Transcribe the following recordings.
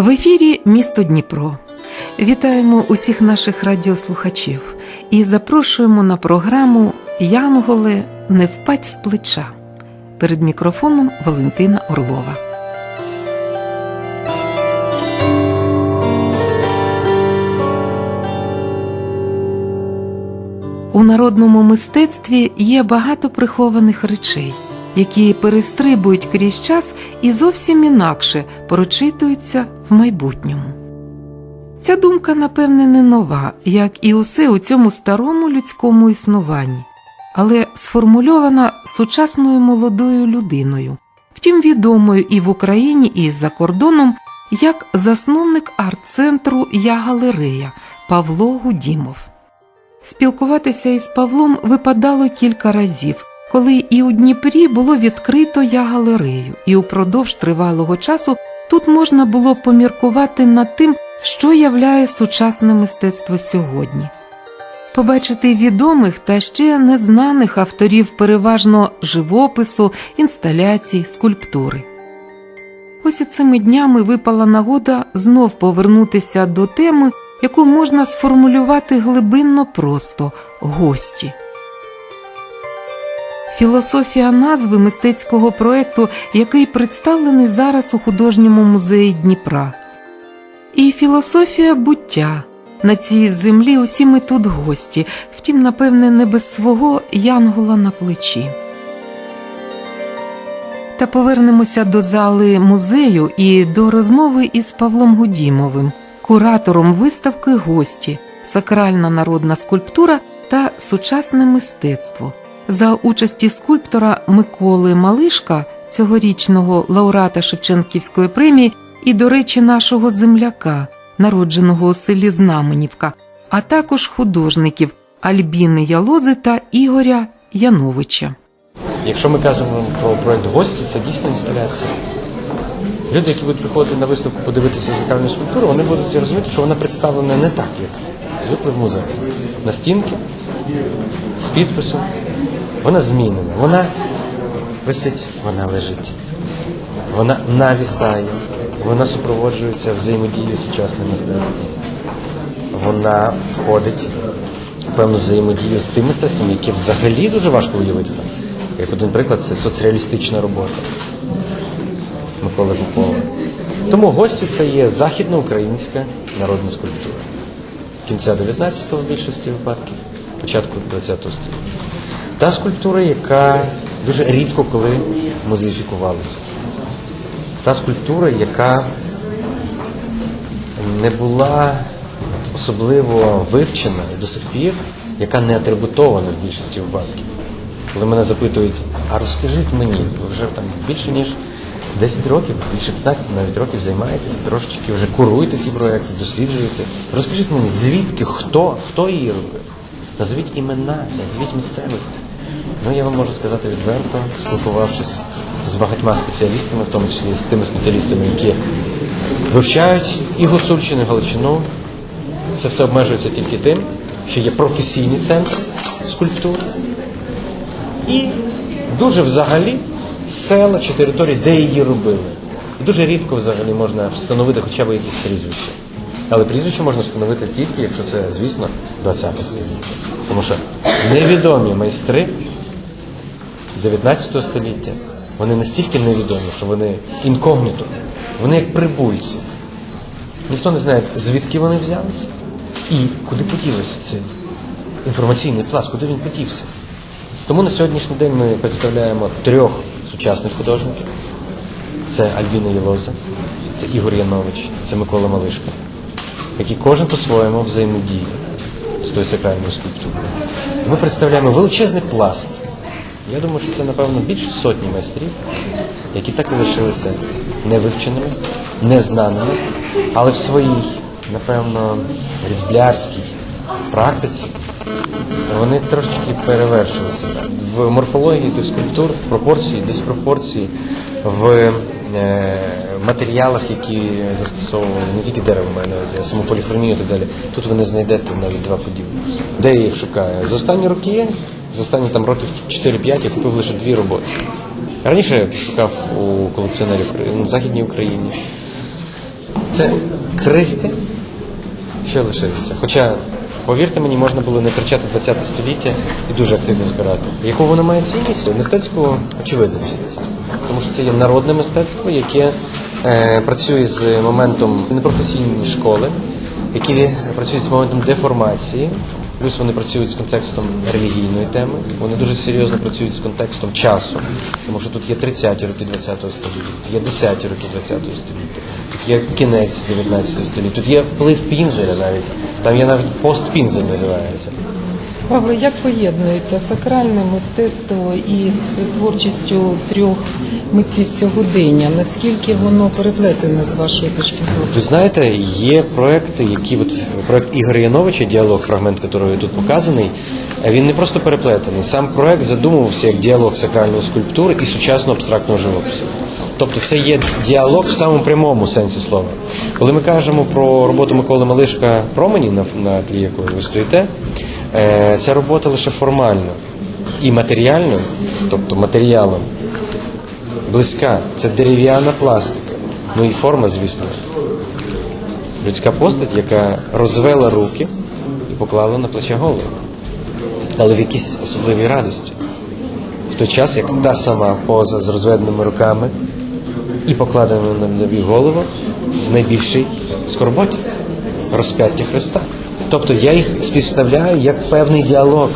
В ефірі місто Дніпро. Вітаємо усіх наших радіослухачів і запрошуємо на програму Янголи не впадь з плеча. Перед мікрофоном Валентина Орлова. У народному мистецтві є багато прихованих речей, які перестрибують крізь час і зовсім інакше прочитуються майбутньому. Ця думка, напевне, не нова, як і усе у цьому старому людському існуванні, але сформульована сучасною молодою людиною, втім відомою і в Україні, і за кордоном як засновник арт-центру Я галерея Павло Гудімов. Спілкуватися із Павлом випадало кілька разів, коли і у Дніпрі було відкрито я галерею, і упродовж тривалого часу тут можна було поміркувати над тим, що являє сучасне мистецтво сьогодні. Побачити відомих та ще незнаних авторів переважно живопису, інсталяцій, скульптури. Ось і цими днями випала нагода знов повернутися до теми, яку можна сформулювати глибинно просто гості. Філософія назви мистецького проєкту, який представлений зараз у художньому музеї Дніпра. І філософія буття. На цій землі усі ми тут гості, втім, напевне, не без свого янгола на плечі. Та повернемося до зали музею і до розмови із Павлом Гудімовим, куратором виставки Гості, сакральна народна скульптура та сучасне мистецтво за участі скульптора Миколи Малишка, цьогорічного лауреата Шевченківської премії, і, до речі, нашого земляка, народженого у селі Знаменівка, а також художників Альбіни Ялози та Ігоря Яновича. Якщо ми кажемо про проект гості, це дійсно інсталяція. Люди, які будуть приходити на виставку подивитися зеркальну скульптуру, вони будуть розуміти, що вона представлена не так, як звикли в музеї. На стінки, з підписом. Вона змінена. Вона висить, вона лежить. Вона навісає, вона супроводжується взаємодією сучасним мистецтвом. Вона входить в певну взаємодію з тим мистецтвом, яке взагалі дуже важко уявити там. Як один приклад, це соцреалістична робота Миколи Попова. Тому гості це є західноукраїнська народна скульптура. Кінця 19-го в більшості випадків, початку 20-го століття. Та скульптура, яка дуже рідко коли музеїфікувалася. Та скульптура, яка не була особливо вивчена до сих пір, яка не атрибутована в більшості випадків. Коли мене запитують, а розкажіть мені, ви вже там більше ніж 10 років, більше 15 навіть років займаєтесь, трошечки вже куруєте ті проекти, досліджуєте. Розкажіть мені, звідки, хто, хто її робив? Назвіть імена, назвіть місцевості. Ну, я вам можу сказати відверто, спілкувавшись з багатьма спеціалістами, в тому числі з тими спеціалістами, які вивчають і Гуцульщину, і Галичину. Це все обмежується тільки тим, що є професійні центри скульптури і дуже взагалі села чи території, де її робили. І дуже рідко взагалі можна встановити хоча б якісь прізвища. Але прізвище можна встановити тільки, якщо це, звісно, 20 століття. Тому що невідомі майстри 19 століття, вони настільки невідомі, що вони інкогніто, вони як прибульці. Ніхто не знає, звідки вони взялися і куди поділися цей інформаційний пласт, куди він подівся. Тому на сьогоднішній день ми представляємо трьох сучасних художників. Це Альбіна Єлоза, це Ігор Янович, це Микола Малишка, які кожен по-своєму взаємодіє з тою сакральною скульптурою. Ми представляємо величезний пласт. Я думаю, що це, напевно, більше сотні майстрів, які так і лишилися невивченими, незнаними, але в своїй, напевно, різблярській практиці вони трошечки перевершили себе в морфології до скульптур, в пропорції, диспропорції, в е, матеріалах, які застосовували не тільки дерево а саму поліхромію і так далі. Тут ви не знайдете навіть два подібних. Де я їх шукаю? За останні роки, за останні там років 4-5 я купив лише дві роботи. Раніше я шукав у колекціонерів на Західній Україні. Це крихти, що лишилося. Хоча, повірте мені, можна було не втрачати 20 століття і дуже активно збирати. Яку воно має цінність? Мистецьку очевидну цінність. Тому що це є народне мистецтво, яке е, працює з моментом непрофесійної школи, які працюють з моментом деформації. Плюс вони працюють з контекстом релігійної теми, вони дуже серйозно працюють з контекстом часу, тому що тут є 30-ті роки ХХ століття, тут є 10-ті роки ХХ століття, тут є кінець 19 століття, тут є вплив Пінзеля навіть, там є навіть постпінзель називається. Павло, як поєднується сакральне мистецтво із творчістю трьох митців сьогодення? Наскільки воно переплетене з вашої точки зору? Ви знаєте, є проекти, які от проект Ігоря Яновича, діалог, фрагмент якого тут показаний. Він не просто переплетений. Сам проект задумувався як діалог сакральної скульптури і сучасного абстрактного живопису. Тобто це є діалог в самому прямому сенсі слова. Коли ми кажемо про роботу Миколи Малишка Промені на, на тлі якої ви стоїте, е, ця робота лише формально і матеріально, тобто матеріалом, близька. Це дерев'яна пластика. Ну і форма, звісно. Людська постать, яка розвела руки і поклала на плече голову. Але в якійсь особливій радості. В той час, як та сама поза з розведеними руками і покладеною на голову в найбільшій скорботі розп'яття Христа. Тобто я їх співставляю як певний діалог.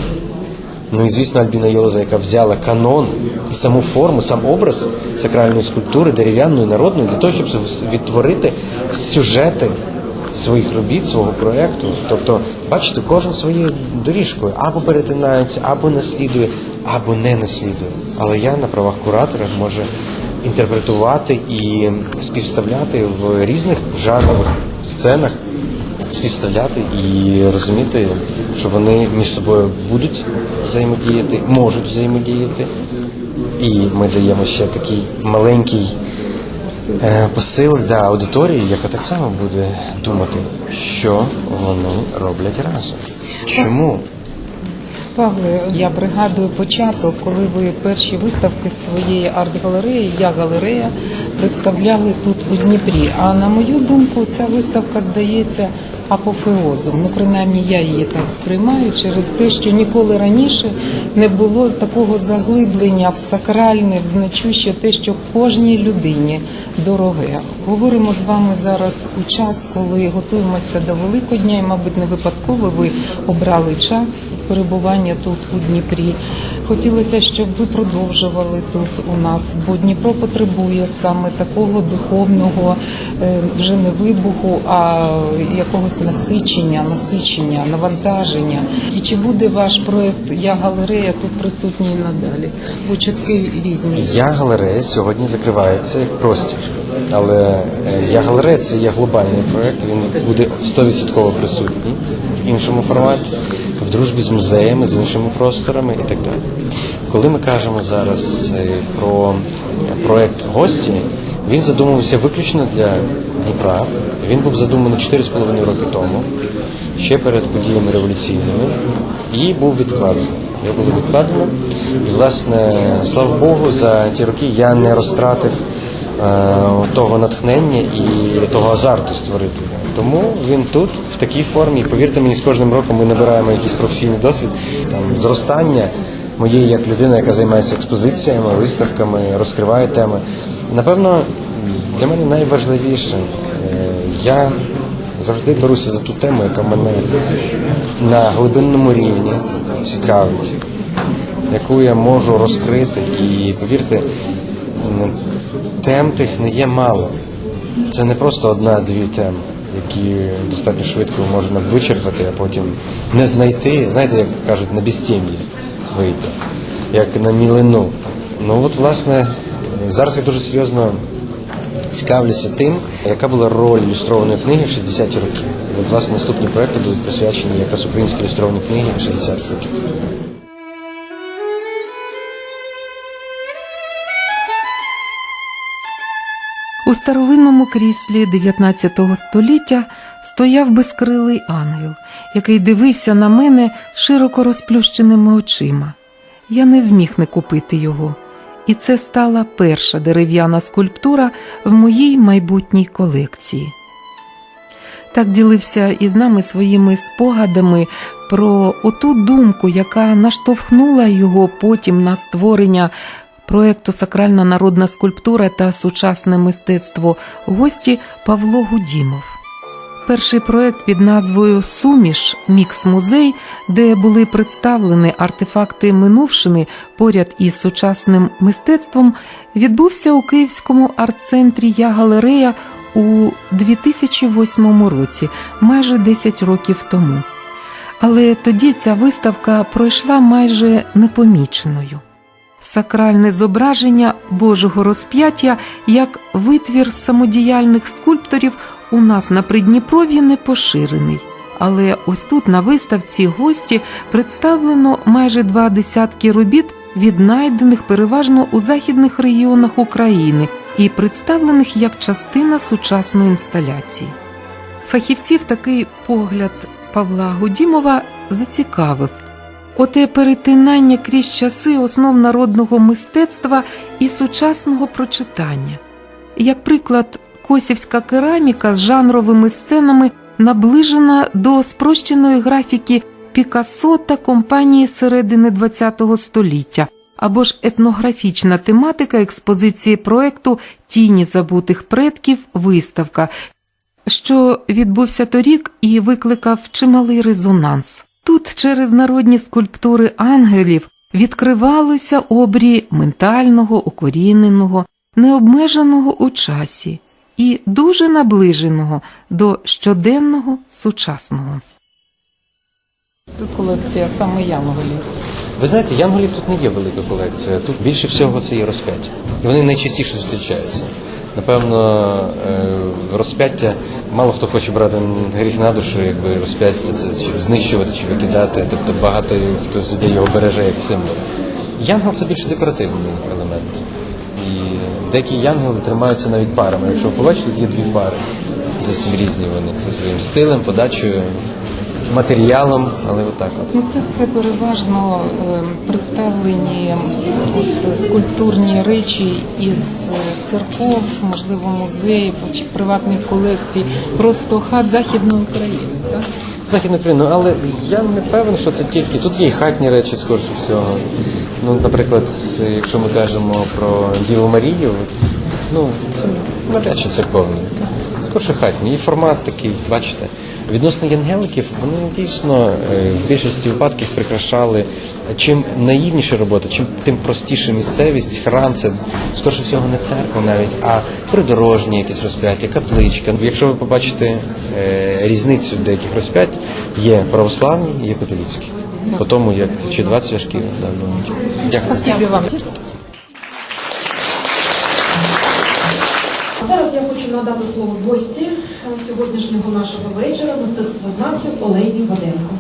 Ну і звісно, Альбіна Йоза, яка взяла канон і саму форму, сам образ сакральної скульптури, дерев'яної, народної, для того, щоб відтворити сюжети своїх робіт, свого проєкту. Тобто, бачите, кожен своєю доріжкою або перетинається, або наслідує, або не наслідує. Але я на правах куратора можу інтерпретувати і співставляти в різних жанрових сценах співставляти і розуміти, що вони між собою будуть взаємодіяти, можуть взаємодіяти. І ми даємо ще такий маленький е, посил да, аудиторії, яка так само буде думати, що вони роблять разом. Чому? Павле, я пригадую початок, коли ви перші виставки своєї арт-галереї, я галерея, представляли тут у Дніпрі. А на мою думку, ця виставка здається апофеозом. Ну, принаймні, я її так сприймаю через те, що ніколи раніше не було такого заглиблення в сакральне, в значуще те, що кожній людині дороге. Говоримо з вами зараз у час, коли готуємося до Великодня, і, мабуть, не випадково ви обрали час перебування тут у Дніпрі. Хотілося, щоб ви продовжували тут у нас, бо Дніпро потребує саме такого духовного е, вже не вибуху, а якогось насичення, насичення, навантаження. І чи буде ваш проект Я галерея тут присутній надалі? Бо чутки різні. Я галерея сьогодні закривається як простір. Але е, я галерея це є глобальний проєкт, він буде 100% присутній в іншому форматі, в дружбі з музеями, з іншими просторами і так далі. Коли ми кажемо зараз е, про проєкт гості, він задумувався виключно для Дніпра. Він був задуманий 4,5 роки тому, ще перед подіями революційними, і був відкладений. Я було відкладено. І, власне, слава Богу, за ті роки я не розтратив е, того натхнення і того азарту створити. Тому він тут, в такій формі. І повірте мені, з кожним роком ми набираємо якийсь професійний досвід, там, зростання моєї як людина, яка займається експозиціями, виставками, розкриває теми. Напевно, для мене найважливіше, я завжди беруся за ту тему, яка мене на глибинному рівні цікавить, яку я можу розкрити. І повірте, тем тих не є мало. Це не просто одна-дві теми, які достатньо швидко можна вичерпати, а потім не знайти. Знаєте, як кажуть, на безтім'ї вийти, як на мілину. Ну от, власне, зараз я дуже серйозно цікавлюся тим, яка була роль ілюстрованої книги в 60-ті роки. От, власне, наступні проекти будуть присвячені якраз українській ілюстрованій книги 60-х років. У старовинному кріслі 19 століття стояв безкрилий ангел, який дивився на мене широко розплющеними очима. Я не зміг не купити його, і це стала перша дерев'яна скульптура в моїй майбутній колекції. Так ділився із нами своїми спогадами про оту думку, яка наштовхнула його потім на створення проекту Сакральна народна скульптура та сучасне мистецтво гості Павло Гудімов. Перший проект під назвою Суміш Мікс музей, де були представлені артефакти минувшини поряд із сучасним мистецтвом, відбувся у Київському арт-центрі Я галерея у 2008 році, майже 10 років тому. Але тоді ця виставка пройшла майже непоміченою. Сакральне зображення Божого розп'яття як витвір самодіяльних скульпторів у нас на Придніпров'ї не поширений. Але ось тут на виставці гості представлено майже два десятки робіт, віднайдених переважно у західних регіонах України і представлених як частина сучасної інсталяції. Фахівців такий погляд Павла Гудімова зацікавив. Оте перетинання крізь часи основ народного мистецтва і сучасного прочитання. Як приклад, косівська кераміка з жанровими сценами наближена до спрощеної графіки Пікассо та компанії середини ХХ століття, або ж етнографічна тематика експозиції проекту Тіні забутих предків виставка, що відбувся торік і викликав чималий резонанс. Тут через народні скульптури ангелів відкривалися обрії ментального, укоріненого, необмеженого у часі і дуже наближеного до щоденного сучасного. Тут колекція саме янголів. Ви знаєте, янголів тут не є велика колекція. Тут більше всього це є розп'яття. І вони найчастіше зустрічаються. Напевно, е, розп'яття мало хто хоче брати гріх на душу, якби розп'яття це чи знищувати чи викидати. Тобто багато хто з людей його береже як символ. Янгол це більш декоративний елемент. І деякі янголи тримаються навіть парами. Якщо ви побачите, тут є дві пари. Зовсім різні вони за своїм стилем, подачею, матеріалом, але отак от. Ну, це все переважно е, представлені от, скульптурні речі із е, церков, можливо, музеїв чи приватних колекцій, просто хат Західної України. Так? Західну Україну, але я не певен, що це тільки. Тут є і хатні речі, скорше всього. Ну, наприклад, якщо ми кажемо про Діву Марію, ну, це навряд чи церковні. Скорше хатні. І формат такий, бачите. Відносно янгеликів, вони дійсно е, в більшості випадків прикрашали. Чим наївніша робота, чим тим простіша місцевість, храм це скорше всього не церква навіть, а придорожні якісь розп'яття, капличка. Якщо ви побачите е, різницю деяких розп'ять, є православні, є католицькі. По тому, як чи два цвяшки. Да, ну, Дякую. Спасибі вам. Зараз я хочу надати слово гості сьогоднішнього нашого вечора, мистецтвознавцю Олені Ваденко.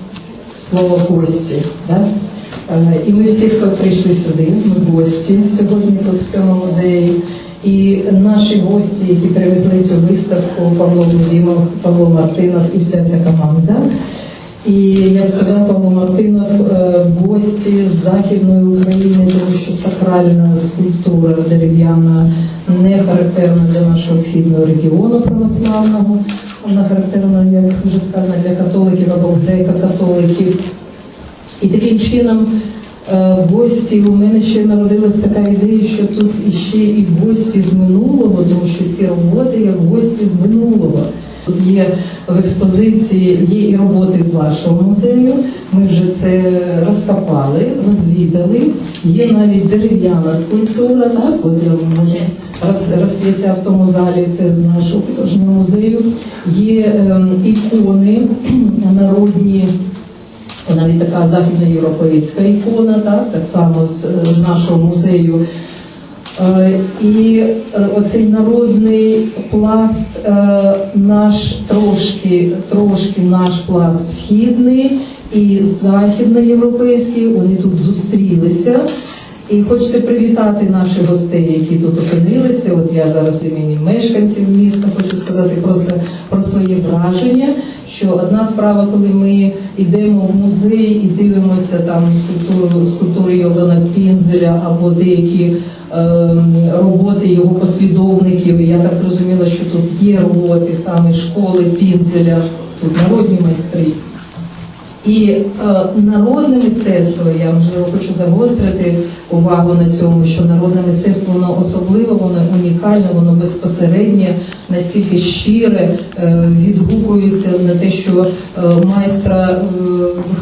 слово гості. Да? Е, І ми всі, хто прийшли сюди, ми гості сьогодні тут в цьому музеї. І наші гості, які привезли цю виставку, Павло Гудімов, Павло Мартинов і вся ця команда. І як сказав Павло Мартинов, е, гості з Західної України, тому що сакральна скульптура дерев'яна не характерна для нашого східного регіону православного. Вона характерна, як вже сказано, для католиків або греко-католиків. І таким чином е, гості у мене ще народилась така ідея, що тут іще і гості з минулого, тому що ці роботи є гості з минулого. Тут є в експозиції є і роботи з вашого музею. Ми вже це розкопали, розвідали. Є навіть дерев'яна скульптура, так може роз- розп'яття в тому залі. Це з нашого художнього музею. Є ем, ікони народні. Навіть така західноєвропейська ікона, так, так само з, з нашого музею. Е, І е, оцей народний пласт, е, наш трошки, трошки наш пласт східний і західноєвропейський, вони тут зустрілися. І хочеться привітати наших гостей, які тут опинилися. От я зараз імені мешканців міста хочу сказати просто про свої враження. Що одна справа, коли ми йдемо в музей і дивимося там скульптуру скульптури Йогана Пінзеля або деякі ем, роботи його послідовників. Я так зрозуміла, що тут є роботи саме школи Пінзеля, тут народні майстри. І е, народне мистецтво, я можливо хочу загострити увагу на цьому, що народне мистецтво воно особливе, воно унікальне, воно безпосереднє, настільки щире, е, відгукується на те, що е, майстра е,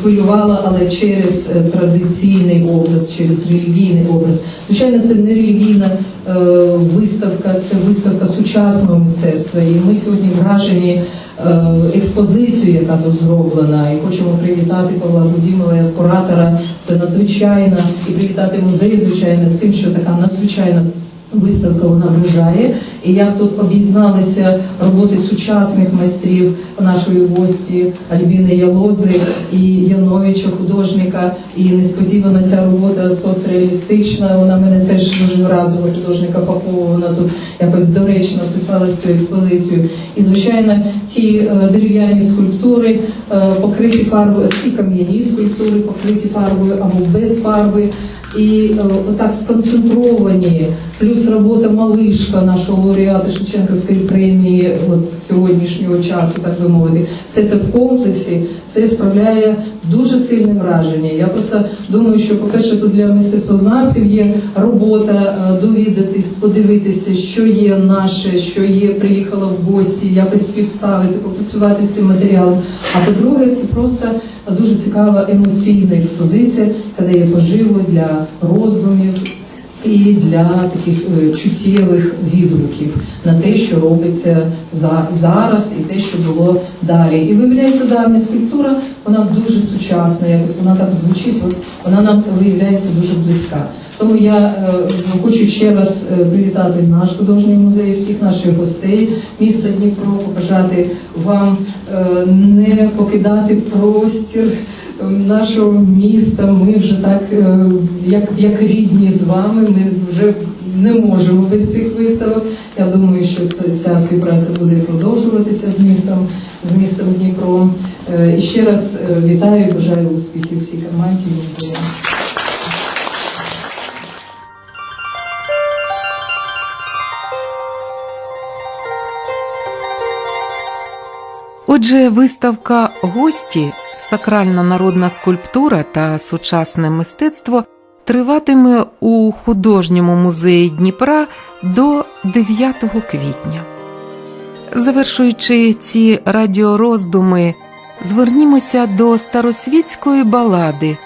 хвилювало, але через е, традиційний образ, через релігійний образ. Звичайно, це не релігійна е, виставка, це виставка сучасного мистецтва. І ми сьогодні вражені е, експозицією, яка тут зроблена, і хочемо привітати Павла Будімова як куратора. Це надзвичайно і привітати музей, звичайно, з тим, що така надзвичайна. Виставка вона вражає, і як тут об'єдналися роботи сучасних майстрів нашої гості Альбіни Ялози і Яновича, художника. І несподівано ця робота соцреалістична. Вона мене теж дуже вразила художника Попова. Вона тут якось доречно вписалась в цю експозицію. І звичайно, ті е, дерев'яні скульптури е, покриті фарбою, і кам'яні скульптури покриті фарбою або без фарби. І е, отак сконцентровані, плюс робота малишка нашого лауреата Шевченківської премії от сьогоднішнього часу, так би мовити, все це в комплексі, це справляє дуже сильне враження. Я просто думаю, що, по-перше, тут для мистецтвознавців є робота е, довідатись, подивитися, що є наше, що є, приїхало в гості, якось співставити, попрацювати з цим матеріалом. А по-друге, це просто дуже цікава емоційна експозиція, яка дає поживу для роздумів і для таких е, чуттєвих відгуків на те, що робиться за зараз, і те, що було далі. І виявляється, давня скульптура, вона дуже сучасна, якось вона так звучить, вона нам виявляється дуже близька. Тому я е, хочу ще раз е, привітати наш художній музей, всіх наших гостей міста Дніпро, побажати вам е, не покидати простір е, нашого міста. Ми вже так, як, як рідні з вами, ми вже не можемо без цих виставок. Я думаю, що це, ця співпраця буде продовжуватися з містом, з містом Дніпро. І ще раз вітаю бажаю успіхів всій команді музею. Отже, виставка гості, сакральна народна скульптура та сучасне мистецтво триватиме у художньому музеї Дніпра до 9 квітня. Завершуючи ці радіороздуми, звернімося до старосвітської балади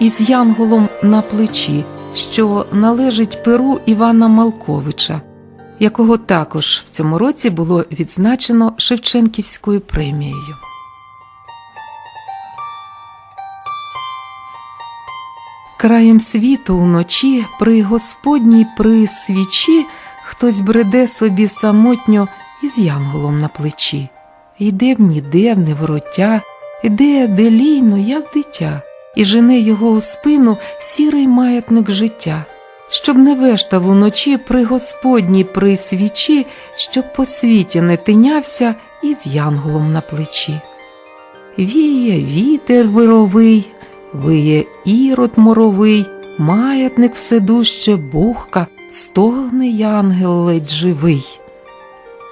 із янголом на плечі, що належить перу Івана Малковича, якого також в цьому році було відзначено Шевченківською премією. Краєм світу уночі при Господній при свічі хтось бреде собі самотньо із янголом на плечі. Йде б ніде в невороття, іде делійно, як дитя, і жене його у спину сірий маятник життя, щоб не вештав уночі при Господній при свічі, щоб по світі не тинявся із янголом на плечі. Віє вітер вировий, виє ірод моровий, маятник вседуще бухка, стогне янгел ледь живий.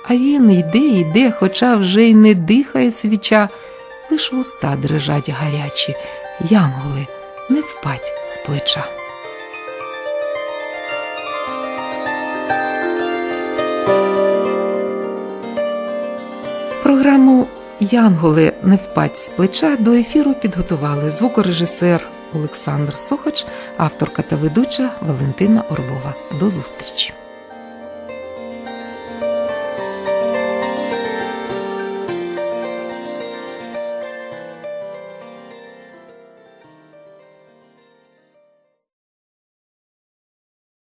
А він йде, йде, хоча вже й не дихає свіча, лиш вуста дрижать гарячі, янголи, не впадь з плеча. Програму Янголи не впадь з плеча до ефіру підготували звукорежисер Олександр Сохач, авторка та ведуча Валентина Орлова. До зустрічі!